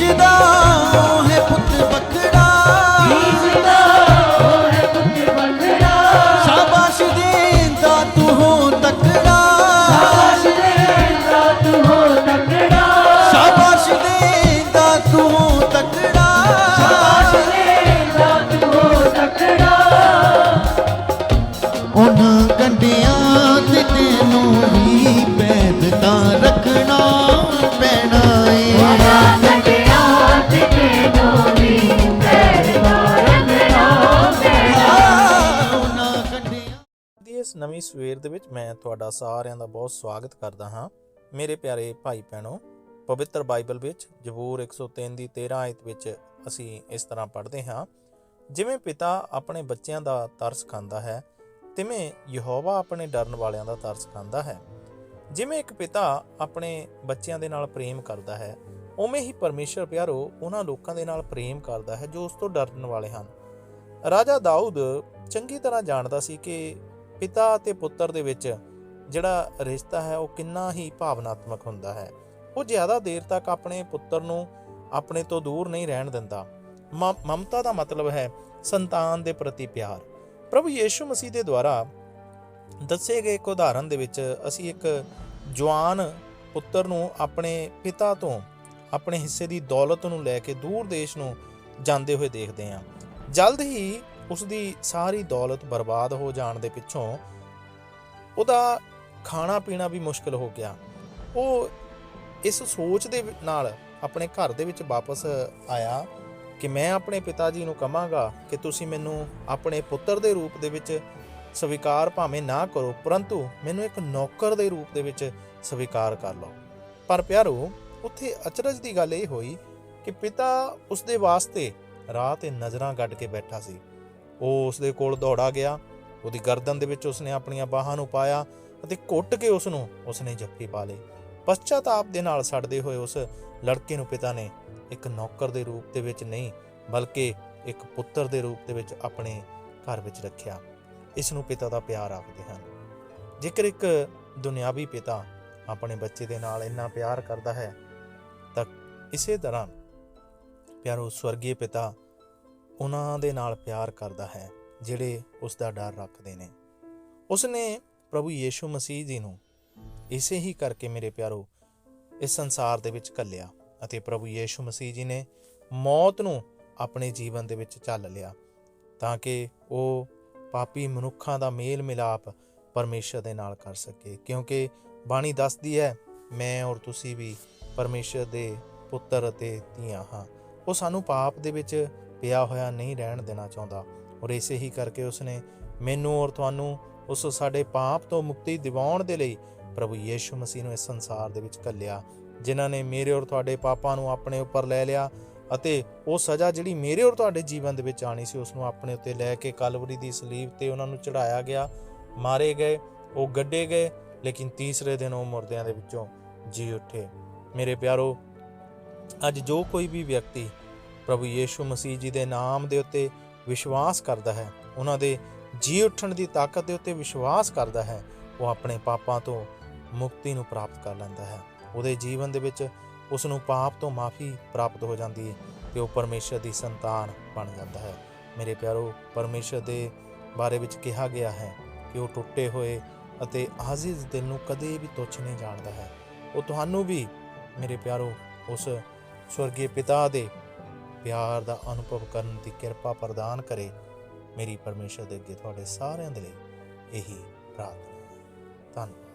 ਬੀਜਦਾ ਉਹ ਨਵੀਂ ਸਵੇਰ ਦੇ ਵਿੱਚ ਮੈਂ ਤੁਹਾਡਾ ਸਾਰਿਆਂ ਦਾ ਬਹੁਤ ਸਵਾਗਤ ਕਰਦਾ ਹਾਂ। ਮੇਰੇ ਪਿਆਰੇ ਭਾਈ ਭੈਣੋ, ਪਵਿੱਤਰ ਬਾਈਬਲ ਵਿੱਚ ਜ਼ਬੂਰ 103 ਦੀ 13 ਆਇਤ ਵਿੱਚ ਅਸੀਂ ਇਸ ਤਰ੍ਹਾਂ ਪੜ੍ਹਦੇ ਹਾਂ। ਜਿਵੇਂ ਪਿਤਾ ਆਪਣੇ ਬੱਚਿਆਂ ਦਾ ਤਰਸ ਖਾਂਦਾ ਹੈ, ਤਿਵੇਂ ਯਹੋਵਾ ਆਪਣੇ ਡਰਨ ਵਾਲਿਆਂ ਦਾ ਤਰਸ ਖਾਂਦਾ ਹੈ। ਜਿਵੇਂ ਇੱਕ ਪਿਤਾ ਆਪਣੇ ਬੱਚਿਆਂ ਦੇ ਨਾਲ ਪ੍ਰੇਮ ਕਰਦਾ ਹੈ, ਉਵੇਂ ਹੀ ਪਰਮੇਸ਼ਰ ਪਿਆਰੋ ਉਹਨਾਂ ਲੋਕਾਂ ਦੇ ਨਾਲ ਪ੍ਰੇਮ ਕਰਦਾ ਹੈ ਜੋ ਉਸ ਤੋਂ ਡਰਨ ਵਾਲੇ ਹਨ। ਰਾਜਾ ਦਾਊਦ ਚੰਗੀ ਤਰ੍ਹਾਂ ਜਾਣਦਾ ਸੀ ਕਿ ਪਿਤਾ ਅਤੇ ਪੁੱਤਰ ਦੇ ਵਿੱਚ ਜਿਹੜਾ ਰਿਸ਼ਤਾ ਹੈ, ਉਹ ਕਿੰਨਾ ਹੀ ਭਾਵਨਾਤਮਕ ਹੁੰਦਾ ਹੈ। ਉਹ ਜ਼ਿਆਦਾ ਦੇਰ ਤੱਕ ਆਪਣੇ ਪੁੱਤਰ ਨੂੰ ਆਪਣੇ ਤੋਂ ਦੂਰ ਨਹੀਂ ਰਹਿਣ ਦਿੰਦਾ। ਮ- ਮਮਤਾ ਦਾ ਮਤਲਬ ਹੈ ਸੰਤਾਨ ਦੇ ਪ੍ਰਤੀ ਪਿਆਰ। ਪ੍ਰਭੂ ਯੀਸ਼ੂ ਮਸੀਹ ਦੇ ਦੁਆਰਾ ਦੱਸੇ ਗਏ ਇੱਕ ਉਦਾਹਰਨ ਦੇ ਵਿੱਚ ਅਸੀਂ ਇੱਕ ਜਵਾਨ ਪੁੱਤਰ ਨੂੰ ਆਪਣੇ ਪਿਤਾ ਤੋਂ ਆਪਣੇ ਹਿੱਸੇ ਦੀ ਦੌਲਤ ਨੂੰ ਲੈ ਕੇ ਦੂਰ ਦੇਸ਼ ਨੂੰ ਜਾਂਦੇ ਹੋਏ ਦੇਖਦੇ ਹਾਂ। ਜਲਦ ਹੀ ਉਸ ਦੀ ਸਾਰੀ ਦੌਲਤ ਬਰਬਾਦ ਹੋ ਜਾਣ ਦੇ ਪਿੱਛੋਂ ਉਹਦਾ ਖਾਣਾ ਪੀਣਾ ਵੀ ਮੁਸ਼ਕਲ ਹੋ ਗਿਆ। ਉਹ ਇਸ ਸੋਚ ਦੇ ਨਾਲ ਆਪਣੇ ਘਰ ਦੇ ਵਿੱਚ ਵਾਪਸ ਆਇਆ ਕਿ ਮੈਂ ਆਪਣੇ ਪਿਤਾ ਜੀ ਨੂੰ ਕਹਾਂਗਾ ਕਿ ਤੁਸੀਂ ਮੈਨੂੰ ਆਪਣੇ ਪੁੱਤਰ ਦੇ ਰੂਪ ਦੇ ਵਿੱਚ ਸਵੀਕਾਰ ਭਾਵੇਂ ਨਾ ਕਰੋ, ਪਰੰਤੂ ਮੈਨੂੰ ਇੱਕ ਨੌਕਰ ਦੇ ਰੂਪ ਦੇ ਵਿੱਚ ਸਵੀਕਾਰ ਕਰ ਲਓ। ਪਰ ਪਿਆਰੋ, ਉੱਥੇ ਅਚਰਜ ਦੀ ਗੱਲ ਇਹ ਹੋਈ ਕਿ ਪਿਤਾ ਉਸ ਦੇ ਵਾਸਤੇ ਰਾਹ ਤੇ ਨਜ਼ਰਾਂ ਗੱਡ ਕੇ ਬੈਠਾ ਸੀ। ਉਹ ਉਸ ਦੇ ਕੋਲ ਦੌੜਾ ਗਿਆ। ਉਹਦੀ ਗਰਦਨ ਦੇ ਵਿੱਚ ਉਸਨੇ ਆਪਣੀਆਂ ਬਾਹਾਂ ਨੂੰ ਪਾਇਆ ਅਤੇ ਕੁੱਟ ਕੇ ਉਸ ਨੂੰ ਉਸਨੇ ਜੱਫੀ ਪਾ ਲਈ ਪਛਤਾਪ ਦੇ ਨਾਲ ਸੜਦੇ ਹੋਏ ਉਸ ਲੜਕੇ ਨੂੰ ਪਿਤਾ ਨੇ ਇੱਕ ਨੌਕਰ ਦੇ ਰੂਪ ਦੇ ਵਿੱਚ ਨਹੀਂ, ਬਲਕਿ ਇੱਕ ਪੁੱਤਰ ਦੇ ਰੂਪ ਦੇ ਵਿੱਚ ਆਪਣੇ ਘਰ ਵਿੱਚ ਰੱਖਿਆ। ਇਸ ਨੂੰ ਪਿਤਾ ਦਾ ਪਿਆਰ ਆਖਦੇ ਹਨ। ਜੇਕਰ ਇੱਕ ਦੁਨਿਆਵੀ ਪਿਤਾ ਆਪਣੇ ਬੱਚੇ ਦੇ ਨਾਲ ਇੰਨਾ ਪਿਆਰ ਕਰਦਾ ਹੈ, ਤਾਂ ਇਸੇ ਤਰ੍ਹਾਂ ਪਿਆਰੋ ਸਵਰਗੀ ਪਿਤਾ ਉਹਨਾਂ ਦੇ ਨਾਲ ਪਿਆਰ ਕਰਦਾ ਹੈ, ਜਿਹੜੇ ਉਸ ਦਾ ਡਰ ਰੱਖਦੇ ਨੇ। ਉਸ ਨੇ ਪ੍ਰਭੂ ਯੀਸ਼ੂ ਮਸੀਹ ਜੀ ਨੂੰ ਇਸੇ ਹੀ ਕਰਕੇ ਮੇਰੇ ਪਿਆਰੋ, ਇਸ ਸੰਸਾਰ ਦੇ ਵਿੱਚ ਘੱਲਿਆ ਅਤੇ ਪ੍ਰਭੂ ਯੀਸ਼ੂ ਮਸੀਹ ਜੀ ਨੇ ਮੌਤ ਨੂੰ ਆਪਣੇ ਜੀਵਨ ਦੇ ਵਿੱਚ ਝੱਲ ਲਿਆ ਤਾਂ ਕਿ ਉਹ ਪਾਪੀ ਮਨੁੱਖਾਂ ਦਾ ਮੇਲ ਮਿਲਾਪ ਪਰਮੇਸ਼ਰ ਦੇ ਨਾਲ ਕਰ ਸਕੇ। ਕਿਉਂਕਿ ਬਾਣੀ ਦੱਸਦੀ ਹੈ, ਮੈਂ ਔਰ ਤੁਸੀਂ ਵੀ ਪਰਮੇਸ਼ਰ ਦੇ ਪੁੱਤਰ ਅਤੇ ਧੀਆਂ ਹਾਂ। ਉਹ ਸਾਨੂੰ ਪਾਪ ਦੇ ਵਿੱਚ ਪਿਆ ਹੋਇਆ ਨਹੀਂ ਰਹਿਣ ਦੇਣਾ ਚਾਹੁੰਦਾ। ਔਰ ਇਸੇ ਹੀ ਕਰਕੇ ਉਸਨੇ ਮੈਨੂੰ ਔਰ ਤੁਹਾਨੂੰ ਉਸ ਸਾਡੇ ਪਾਪ ਤੋਂ ਮੁਕਤੀ ਦਿਵਾਉਣ ਦੇ ਲਈ ਪ੍ਰਭੂ ਯੀਸ਼ੂ ਮਸੀਹ ਨੂੰ ਇਸ ਸੰਸਾਰ ਦੇ ਵਿੱਚ ਘੱਲਿਆ, ਜਿਨ੍ਹਾਂ ਨੇ ਮੇਰੇ ਔਰ ਤੁਹਾਡੇ ਪਾਪਾਂ ਨੂੰ ਆਪਣੇ ਉੱਪਰ ਲੈ ਲਿਆ ਅਤੇ ਉਹ ਸਜ਼ਾ ਜਿਹੜੀ ਮੇਰੇ ਔਰ ਤੁਹਾਡੇ ਜੀਵਨ ਦੇ ਵਿੱਚ ਆਣੀ ਸੀ, ਉਸ ਨੂੰ ਆਪਣੇ ਉੱਤੇ ਲੈ ਕੇ ਕਲਵਰੀ ਦੀ ਸਲੀਬ ਤੇ ਉਹਨਾਂ ਨੂੰ ਚੜਾਇਆ ਗਿਆ, ਮਾਰੇ ਗਏ, ਉਹ ਗੱਡੇ ਗਏ, ਲੇਕਿਨ ਤੀਸਰੇ ਦਿਨ ਉਹ ਮੁਰਦਿਆਂ ਦੇ ਵਿੱਚੋਂ ਜੀ ਉੱਠੇ। ਮੇਰੇ ਪਿਆਰੋ, ਅੱਜ ਜੋ ਕੋਈ ਵੀ ਵਿਅਕਤੀ ਪ੍ਰਭੂ ਯੀਸ਼ੂ ਮਸੀਹ ਜੀ ਦੇ ਨਾਮ ਦੇ ਉੱਤੇ ਵਿਸ਼ਵਾਸ ਕਰਦਾ ਹੈ। ਉਹਨਾਂ ਦੇ ਜੀ ਉੱਠਣ ਦੀ ਤਾਕਤ ਦੇ ਉੱਤੇ ਵਿਸ਼ਵਾਸ ਕਰਦਾ ਹੈ। ਉਹ ਆਪਣੇ ਪਾਪਾਂ ਤੋਂ ਮੁਕਤੀ ਨੂੰ ਪ੍ਰਾਪਤ ਕਰ ਲੈਂਦਾ ਹੈ। ਉਹਦੇ ਜੀਵਨ ਦੇ ਵਿੱਚ ਉਸ ਨੂੰ ਪਾਪ ਤੋਂ ਮਾਫੀ ਪ੍ਰਾਪਤ ਹੋ ਜਾਂਦੀ ਹੈ ਤੇ ਉਹ ਪਰਮੇਸ਼ਰ ਦੀ ਸੰਤਾਨ ਬਣ ਜਾਂਦਾ ਹੈ। ਮੇਰੇ ਪਿਆਰੋ, ਪਰਮੇਸ਼ਰ ਦੇ ਬਾਰੇ ਵਿੱਚ ਕਿਹਾ ਗਿਆ ਹੈ ਕਿ ਉਹ ਟੁੱਟੇ ਹੋਏ ਅਤੇ ਆਜ਼ਿਜ਼ ਦਿਲ ਨੂੰ ਕਦੇ ਵੀ ਤੁੱਛ ਨਹੀਂ ਜਾਣਦਾ ਹੈ। ਉਹ ਤੁਹਾਨੂੰ ਵੀ, ਮੇਰੇ ਪਿਆਰੋ, ਉਸ ਸਵਰਗੀ ਪਿਤਾ ਦੇ ਪਿਆਰ ਦਾ ਅਨੁਭਵ ਕਰਨ ਦੀ ਕਿਰਪਾ ਪ੍ਰਦਾਨ ਕਰੇ ਮੇਰੀ ਪਰਮੇਸ਼ਰ ਦੇ ਅੱਗੇ ਤੁਹਾਡੇ ਸਾਰਿਆਂ ਦੇ ਲਈ ਇਹੀ ਪ੍ਰਾਰਥਨਾ ਹੈ। ਧੰਨਵਾਦ।